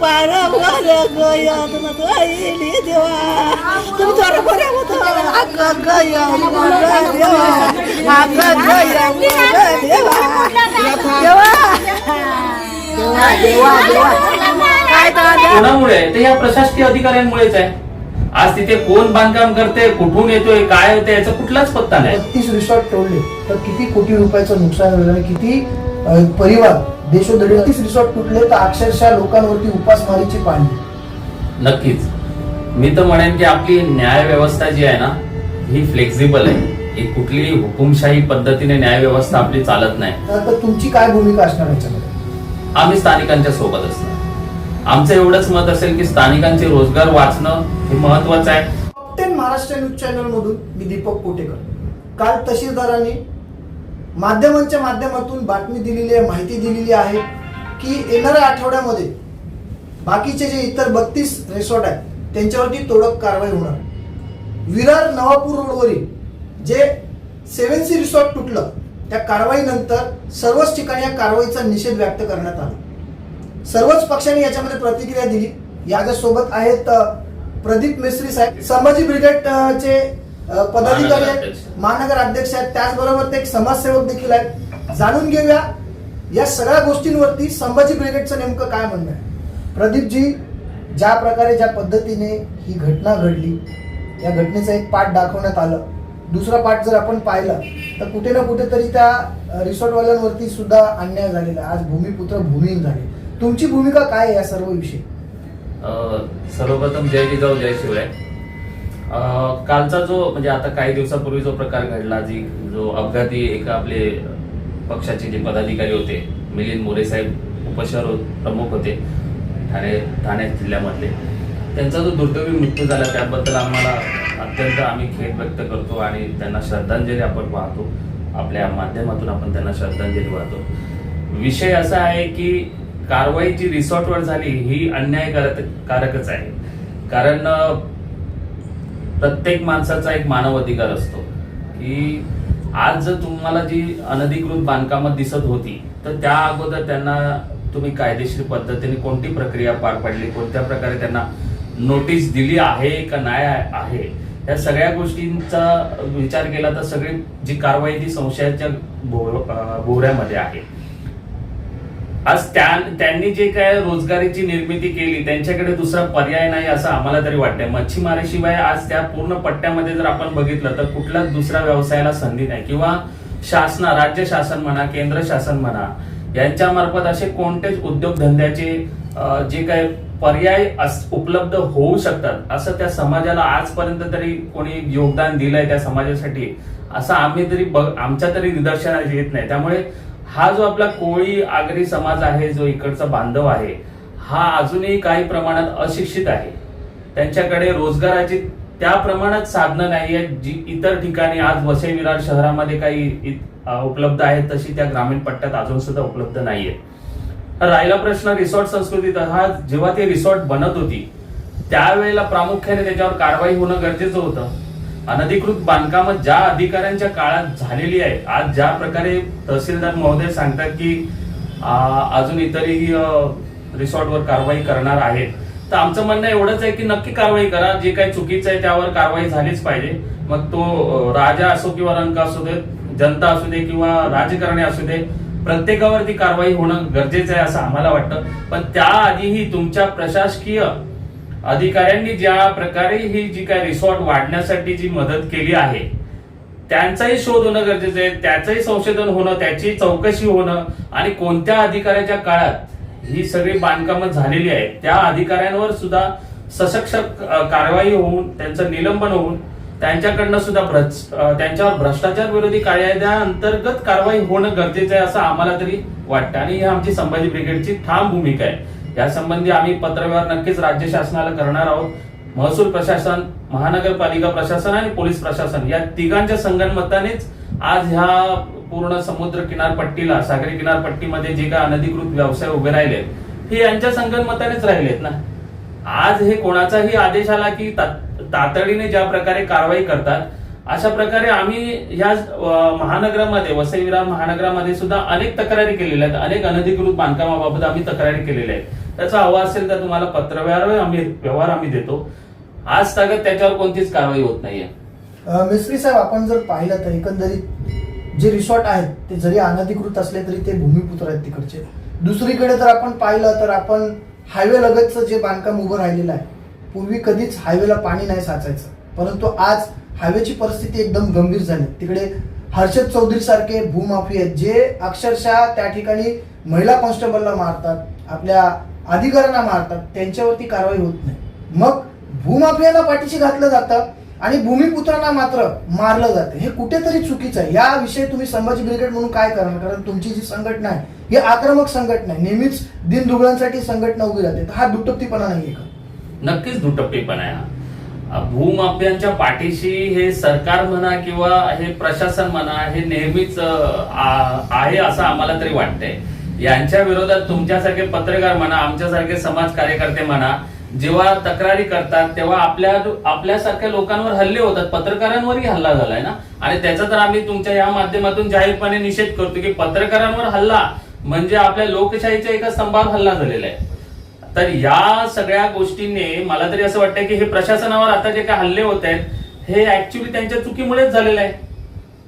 पार वर अग देवा अग देवा देवा देवा देवा काय कोणामुळे? ते या प्रशासकीय अधिकाऱ्यांमुळेच आहे. आज तिथे कोण बांधकाम करते कुठून येतोय काय होतंय याचा कुठलाच पत्ता नाही. बत्तीस रिसॉर्ट तोडले. तर किती कोटी रुपयाचं नुकसान झालं किती परिवार देशोधडी रिसॉर्ट तुटले तर अक्षरशः लोकांवरती उपासमारीची पाणी नक्कीच. मी तर म्हणेन की आपली न्याय व्यवस्था जी आहे ना ही फ्लेक्झिबल आहे. ही कुठली हुकुमशाही पद्धतीने न्याय व्यवस्था आपली चालत नाही. तर तुमची काय भूमिका असणार याच्यामध्ये? आम्ही स्थानिकांच्या सोबत असणार. आमचं एवढंच मत असेल की स्थानिकांचे रोजगार वाचणं हे महत्वाचं आहे. महाराष्ट्र न्यूज चॅनल मधून मी दीपक कोटेकर. काल तहसीलदारांनी माध्यमांच्या माध्यमातून बातमी दिलेली आहे माहिती दिलेली आहे की येणाऱ्या आठवड्यामध्ये बाकीचे जे इतर बत्तीस रिसॉर्ट आहेत त्यांच्यावरती तोडक कारवाई होणार. विरार नवापूर रोडवरील जे सेव्हन सी रिसॉर्ट तुटलं त्या कारवाईनंतर सर्वच ठिकाणी या कारवाईचा निषेध व्यक्त करण्यात आला. सर्वच पक्षांनी याच्यामध्ये प्रतिक्रिया दिली. याच्यासोबत आहेत प्रदीप मिस्त्री साहेब संभाजी ब्रिगेडचे पदाधिकारी आहेत. महानगर अध्यक्ष आहेत. त्याचबरोबर ते एक समाजसेवक देखील आहेत. जाणून घेऊया या सगळ्या गोष्टींवरती संभाजी ब्रिगेडचं नेमकं काय म्हणणं आहे. प्रदीपजी ज्या प्रकारे ज्या पद्धतीने ही घटना घडली या घटनेचा एक पाठ दाखवण्यात आलं. दुसरा पाठ जर आपण पाहिला तर कुठे ना कुठेतरी त्या रिसॉर्टवाल्यांवरती सुद्धा अन्याय झालेला आज भूमिपुत्र भूमिहीन झाले. तुमची भूमिका काय आहे या सर्व विषयी? सर्वप्रथम जय जिजाऊ जय शिवराय. कालचा जो म्हणजे आता काही दिवसापूर्वी जो प्रकार घडला जी जो अपघाती एका आपले पक्षाचे जे पदाधिकारी होते मिलिंद मोरे साहेब उपशहर प्रमुख होते ठाणे ठाणे जिल्ह्यामधले त्यांचा जो दुर्दैवी मृत्यू झाला त्याबद्दल आम्हाला अत्यंत आम्ही खेद व्यक्त करतो आणि त्यांना श्रद्धांजली आपण वाहतो. आपल्या माध्यमातून आपण त्यांना श्रद्धांजली वाहतो. विषय असा आहे की कारवाई जी रिसॉर्टवर झाली ही अन्यायकारक कारकच आहे. कारण प्रत्येक माणसाचा एक मानव अधिकार असतो की आज जर तुम्हाला जी अनधिकृत बांधकामं दिसत होती तर त्या अगोदर त्यांना तुम्ही कायदेशीर पद्धतीने कोणती प्रक्रिया पार पाडली कोणत्या प्रकारे त्यांना नोटीस दिली आहे का नाही आहे या सगळ्या गोष्टींचा विचार केला तर सगळी जी कारवाई ती संशयाच्या भोवऱ्यामध्ये आहे. आज त्यांनी जे काय रोजगारीची निर्मिती केली त्यांच्याकडे दुसरा पर्याय नाही असं आम्हाला तरी वाटतंय. मच्छीमारीशिवाय आज त्या पूर्ण पट्ट्यामध्ये जर आपण बघितलं तर कुठलाच दुसऱ्या व्यवसायाला संधी नाही. किंवा शासना राज्य शासन म्हणा केंद्र शासन म्हणा यांच्या मार्फत असे कोणतेच उद्योगधंद्याचे जे काय पर्याय उपलब्ध होऊ शकतात असं त्या समाजाला आजपर्यंत तरी कोणी योगदान दिलंय त्या समाजासाठी असं आम्ही तरी बघ आमच्या तरी निदर्शनास येत नाही. त्यामुळे हा जो आपला कोळी आगरी समाज आहे जो इकडचा बांधव आहे हा अजूनही काही प्रमाणात अशिक्षित आहे. त्यांच्याकडे रोजगाराची त्या प्रमाणात साधनं नाही आहेत जी इतर ठिकाणी आज वसई विरार शहरामध्ये काही उपलब्ध आहेत तशी त्या ग्रामीण पट्ट्यात अजून सुद्धा उपलब्ध नाहीये. राहिला प्रश्न रिसॉर्ट संस्कृतीचा हा जेव्हा ते रिसॉर्ट बनत होती त्यावेळेला प्रामुख्याने त्याच्यावर कारवाई होणं गरजेचं होतं. अनधिकृत बांधकाम ज्या अधिकाऱ्यांच्या काळात झालेली आहे आज ज्या प्रकारे तहसीलदार महोदय सांगतात की अजून इतरही रिसॉर्टवर कारवाई करणार आहेत. तर आमचं म्हणणं एवढंच आहे की नक्की कारवाई करा जे काही चुकीचं आहे त्यावर कारवाई झालीच पाहिजे. मग तो राजा असो किंवा रंग असू दे जनता असू दे किंवा राजकारणी असू दे प्रत्येकावरती कारवाई होणं गरजेचं आहे असं आम्हाला वाटतं. पण त्याआधीही तुमच्या प्रशासकीय अधिकाऱ्यांनी ज्या प्रकारे ही जी काय रिसॉर्ट वाढण्यासाठी जी मदत केली आहे त्यांचाही शोध होणं गरजेचं आहे त्याचंही संशोधन होणं त्याची चौकशी होणं आणि कोणत्या अधिकाऱ्याच्या काळात ही सगळी बांधकामं झालेली आहेत त्या अधिकाऱ्यांवर सुद्धा सशक्त कारवाई होऊन त्यांचं निलंबन होऊन त्यांच्याकडनं सुद्धा त्यांच्यावर भ्रष्टाचार विरोधी कायद्याअंतर्गत कारवाई होणं गरजेचं आहे असं आम्हाला तरी वाटतं. आणि ही आमची संभाजी ब्रिगेडची ठाम भूमिका आहे. या संबंधी आम्ही पत्रव्यवहार नक्कीच राज्य शासनाला करणार आहोत. महसूल प्रशासन महानगरपालिका प्रशासन आणि पोलीस प्रशासन या तिघांच्या संगणमतानेच आज ह्या पूर्ण समुद्र किनारपट्टीला सागरी किनारपट्टीमध्ये जे काय अनधिकृत व्यवसाय उभे राहिले हे यांच्या संगणमतानेच राहिलेत ना? आज हे कोणाचाही आदेश आला की तातडीने ज्या प्रकारे कारवाई करतात अशा प्रकारे आम्ही ह्या महानगरामध्ये वसईविरा महानगरामध्ये सुद्धा अनेक तक्रारी केलेल्या आहेत. अनेक अनधिकृत बांधकामाबाबत आम्ही तक्रारी केलेल्या आहेत. त्याचा हवा असेल तर तुम्हाला पत्रव्यवहार आम्ही व्यवहार आम्ही देतो. आज तागत त्याच्यावर कोणतीच कारवाई होत नाहीये. मिस्त्री साहेब आपण जर पाहिलं तर एकंदरीत जे रिसॉर्ट आहेत ते जरी अनधिकृत असले तरी ते भूमिपुत्र आहेत तिकडचे. दुसरीकडे जर आपण पाहिलं तर आपण हायवे लगतचं जे बांधकाम उभं राहिलेलं आहे पूर्वी कधीच हायवेला पाणी नाही साचायचं. परंतु आज हायवेची परिस्थिती एकदम गंभीर झाली. तिकडे हर्षद चौधरी सारखे भूमाफी आहेत जे अक्षरशः त्या ठिकाणी महिला कॉन्स्टेबलला मारतात. आपल्या अधिकाऱ्यांना मारतात त्यांच्यावरती कारवाई होत नाही. मग भूमाफियांना पाठीशी घातलं जातं आणि भूमिपुत्रांना मात्र मारलं जातं. हे कुठेतरी चुकीचं आहे. याविषयी तुम्ही संभाजी ब्रिगेड म्हणून काय करणार? कारण तुमची जी संघटना आहे ही आक्रमक संघटना आहे. नेहमीच दिनदुबळ्यांसाठी संघटना उभी राहते. हा दुटप्पीपणा नाही आहे का? नक्कीच दुटप्पीपणा आहे हा. भूमाफियांच्या पाठीशी हे सरकार म्हणा किंवा हे प्रशासन म्हणा हे नेहमीच आहे असं आम्हाला तरी वाटतंय. यांच्या विरोधात तुमच्यासारखे पत्रकार म्हणा आमच्यासारखे समाज कार्यकर्ते म्हणा जेव्हा तक्रारी करतात तेव्हा आपल्या आपल्यासारख्या लोकांवर हल्ले होतात. पत्रकारांवरही हल्ला झालाय ना? आणि त्याचा तर आम्ही तुमच्या या माध्यमातून जाहीरपणे निषेध करतो की पत्रकारांवर हल्ला म्हणजे आपल्या लोकशाहीच्या एका स्तंभावर हल्ला झालेला आहे. तर या सगळ्या गोष्टींनी मला तरी असं वाटतं की हे प्रशासनावर आता जे काही हल्ले होत आहेत हे ऍक्च्युली त्यांच्या चुकीमुळेच झालेलं आहे.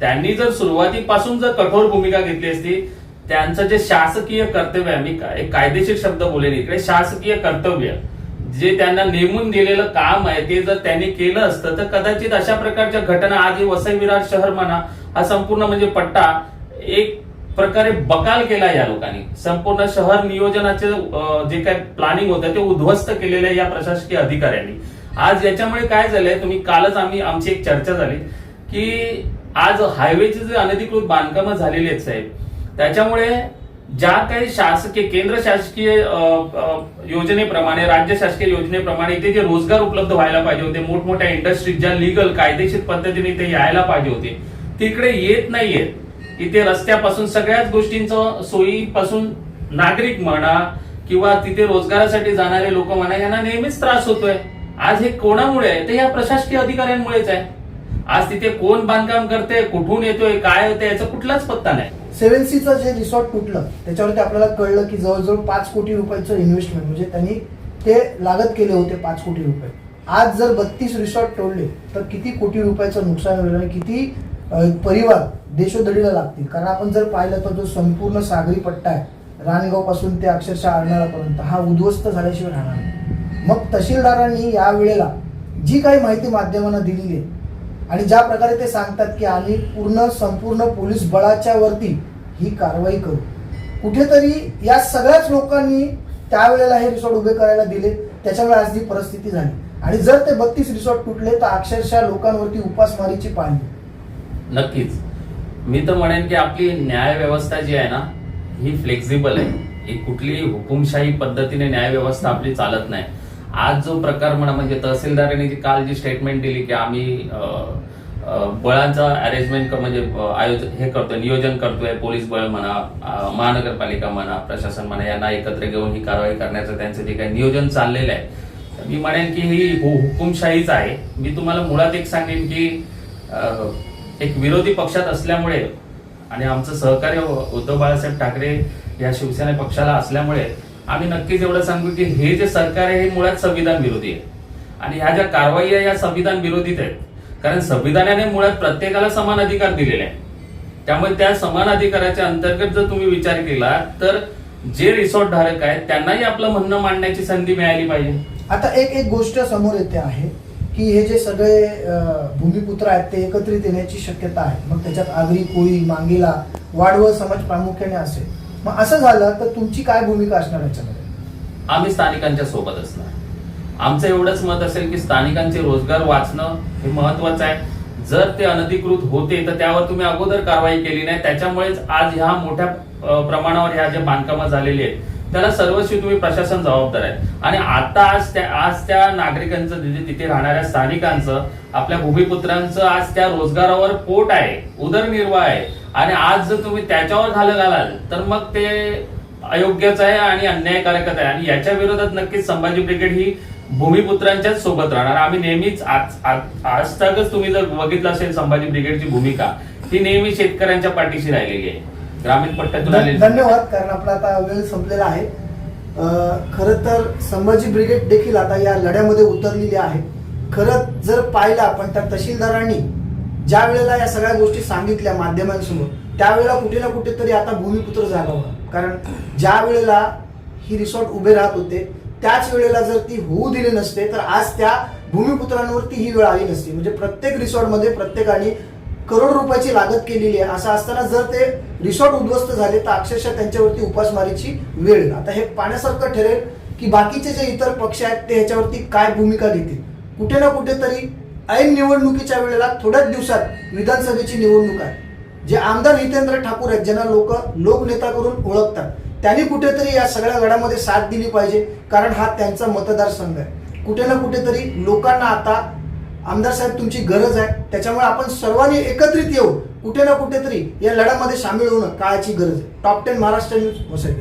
त्यांनी जर सुरुवातीपासून जर कठोर भूमिका घेतली असती त्यांचं जे शासकीय कर्तव्य आहे मी काय- कायदेशीर शब्द बोलेन इकडे. शासकीय कर्तव्य जे त्यांना नेमून दिलेलं काम आहे ते जर त्यांनी केलं असतं तर कदाचित अशा प्रकारच्या घटना आज वसई विरार शहर म्हणा हा संपूर्ण म्हणजे पट्टा एक प्रकारे बकाल केला या लोकांनी. संपूर्ण शहर नियोजनाचे जे काय प्लॅनिंग होतं ते उद्ध्वस्त केलेलं आहे या प्रशासकीय अधिकाऱ्यांनी. आज याच्यामुळे काय झालंय तुम्ही कालच आम्ही आमची एक चर्चा झाली की आज हायवेचे जे अनधिकृत बांधकामं झालेली आहेत साहेब त्याच्यामुळे ज्या काही शासकीय केंद्र शासकीय योजनेप्रमाणे राज्य शासकीय योजनेप्रमाणे इथे जे रोजगार उपलब्ध व्हायला पाहिजे होते मोठमोठ्या इंडस्ट्रीज ज्या लिगल कायदेशीर पद्धतीने इथे यायला पाहिजे होते तिकडे येत नाहीयेत इथे रस्त्यापासून सगळ्याच गोष्टींचं सोयीपासून नागरिक म्हणा किंवा तिथे रोजगारासाठी जाणारे लोक म्हणा यांना नेहमीच त्रास होतोय. आज हे कोणामुळे आहे? तर या प्रशासकीय अधिकाऱ्यांमुळेच आहे. आज तिथे कोण बांधकाम करते कुठून येतोय काय होतंय याचा कुठलाच पत्ता नाही. सेव्हन सीचं जे रिसॉर्ट तुटलं त्याच्यावरती आपल्याला कळलं की जवळजवळ पाच कोटी रुपयाचं इन्व्हेस्टमेंट म्हणजे त्यांनी ते लागत केले होते पाच कोटी रुपये. आज जर बत्तीस रिसॉर्ट तोडले तर किती कोटी रुपयाचं नुकसान होईल आणि किती परिवार देशोधडीला लागतील? कारण आपण जर पाहिलं तर जो संपूर्ण सागरी पट्टा आहे रानगावपासून ते अक्षरशः आरणारापर्यंत हा उद्ध्वस्त झाल्याशिवाय राहणार मग तहसीलदारांनी या वेळेला जी काही माहिती माध्यमांना दिलेली आहे आणि ज्या प्रकारे ते सांगतात की आम्ही पूर्ण संपूर्ण पोलीस बळाच्या वरती ही कारवाई करू. कुठेतरी या सगळ्याच लोकांनी त्यावेळेला हे रिसॉर्ट उभे करायला दिले. त्याच्यामुळे आज ही परिस्थिती झाली. आणि जर ते बत्तीस रिसॉर्ट तुटले तर अक्षरशः लोकांवरती उपासमारीची पाणी नक्कीच. मी तर म्हणेन की आपली न्याय व्यवस्था जी आहे ना ही फ्लेक्झिबल आहे. ही कुठलीही हुकुमशाही पद्धतीने न्याय व्यवस्था आपली चालत नाही. आज जो प्रकार म्हणा म्हणजे तहसीलदारांनी जी काल जी स्टेटमेंट दिली की आम्ही बळांचा अरेंजमेंट म्हणजे आयोजन हे करतोय नियोजन करतोय पोलीस बळ म्हणा महानगरपालिका म्हणा प्रशासन म्हणा यांना एकत्र घेऊन ही कारवाई करण्याचं त्यांचं जे काही नियोजन चाललेलं आहे. मी म्हणेन की ही हु- हुकुमशाहीच आहे. मी तुम्हाला मुळात एक सांगेन की एक विरोधी पक्षात असल्यामुळे आणि आमचं सहकार्य उद्धव बाळासाहेब ठाकरे या शिवसेना पक्षाला असल्यामुळे आम्ही नक्कीच एवढं सांगू की हे जे सरकार आहे हे मुळात संविधान विरोधी आहे. आणि ह्या ज्या कारवाई आहे या संविधान विरोधीत आहेत. कारण संविधानाने मुळात प्रत्येकाला समान अधिकार दिलेले आहे त्यामुळे त्या समान अधिकाराच्या अंतर्गत जर तुम्ही विचार केला तर जे रिसॉर्ट धारक आहेत त्यांनाही आपलं म्हणणं मांडण्याची संधी मिळाली पाहिजे. आता एक एक गोष्ट समोर येते आहे की हे जे सगळे भूमिपुत्र आहेत ते एकत्रित येण्याची शक्यता आहे. मग त्याच्यात आगरी कोळी मांगीला वाडवळ समाज प्रामुख्याने असेल. मग असं झालं तर तुमची काय भूमिका असणार याच्यामध्ये? आम्ही स्थानिकांच्या सोबत असणार. आमचं एवढंच मत असेल की स्थानिकांचे रोजगार वाचणं हे महत्वाचं आहे. जर ते अनधिकृत होते तर त्यावर तुम्ही अगोदर कारवाई केली नाही. त्याच्यामुळेच आज ह्या मोठ्या प्रमाणावर ह्या ज्या बांधकामं झालेली आहेत त्याला सर्वस्वी तुम्ही प्रशासन जबाबदार आहे. आणि आता आज त्या आज त्या नागरिकांचं तिथे तिथे राहणाऱ्या स्थानिकांचं आपल्या भूमिपुत्रांचं आज त्या रोजगारावर पोट आहे. उदरनिर्वाह आहे. आणि आज जर तुम्ही त्याच्यावर घालं घालाल तर मग ते अयोग्यच आहे आणि अन्यायकारकच आहे. आणि याच्या विरोधात नक्कीच संभाजी ब्रिगेड ही भूमिपुत्रांच्याच सोबत राहणार. आम्ही नेहमीच आज आज- तकच तुम्ही जर बघितलं असेल संभाजी ब्रिगेडची भूमिका ही नेहमी शेतकऱ्यांच्या पाठीशी राहिलेली आहे. ग्रामीण पट्ट्यातून आलेली. धन्यवाद कारण आपला आता वेळ संपलेला आहे. खरं तर संभाजी ब्रिगेड देखील आता या लढ्यामध्ये उतरलेली आहे खरं जर पाहिलं आपण तर तहसीलदारांनी ज्या वेळेला या सगळ्या गोष्टी सांगितल्या माध्यमांसमोर त्यावेळेला कुठे ना कुठेतरी आता भूमिपुत्र झाला होता कारण ज्या वेळेला ही रिसॉर्ट उभे राहत होते त्याच वेळेला जर ती होऊ दिली नसते तर आज त्या भूमिपुत्रांवरती ही वेळ आली नसती. म्हणजे प्रत्येक रिसॉर्टमध्ये प्रत्येकाने करोड रुपयाची लागत केलेली आहे. असं असताना जर ते रिसॉर्ट उद्ध्वस्त झाले तर अक्षरशः त्यांच्यावरती उपासमारीची वेळ आता हे पाण्यासारखं ठरेल की बाकीचे जे इतर पक्ष आहेत ते ह्याच्यावरती काय भूमिका घेतील? कुठे ना कुठेतरी ऐन निवडणुकीच्या वेळेला थोड्याच दिवसात विधानसभेची निवडणूक आहे. जे आमदार हितेंद्र ठाकूर आहेत ज्यांना लोक लोकनेता करून ओळखतात. त्यांनी कुठेतरी या सगळ्या गडामध्ये साथ दिली पाहिजे कारण हा त्यांचा मतदारसंघ आहे. कुठे ना कुठेतरी लोकांना आता आमदार साहेब तुमची गरज आहे. त्याच्यामुळे आपण सर्वांनी एकत्रित येऊ कुठे ना कुठेतरी या लढ्यामध्ये सामील होणं काळाची गरज आहे. Top ten Maharashtra news Vasai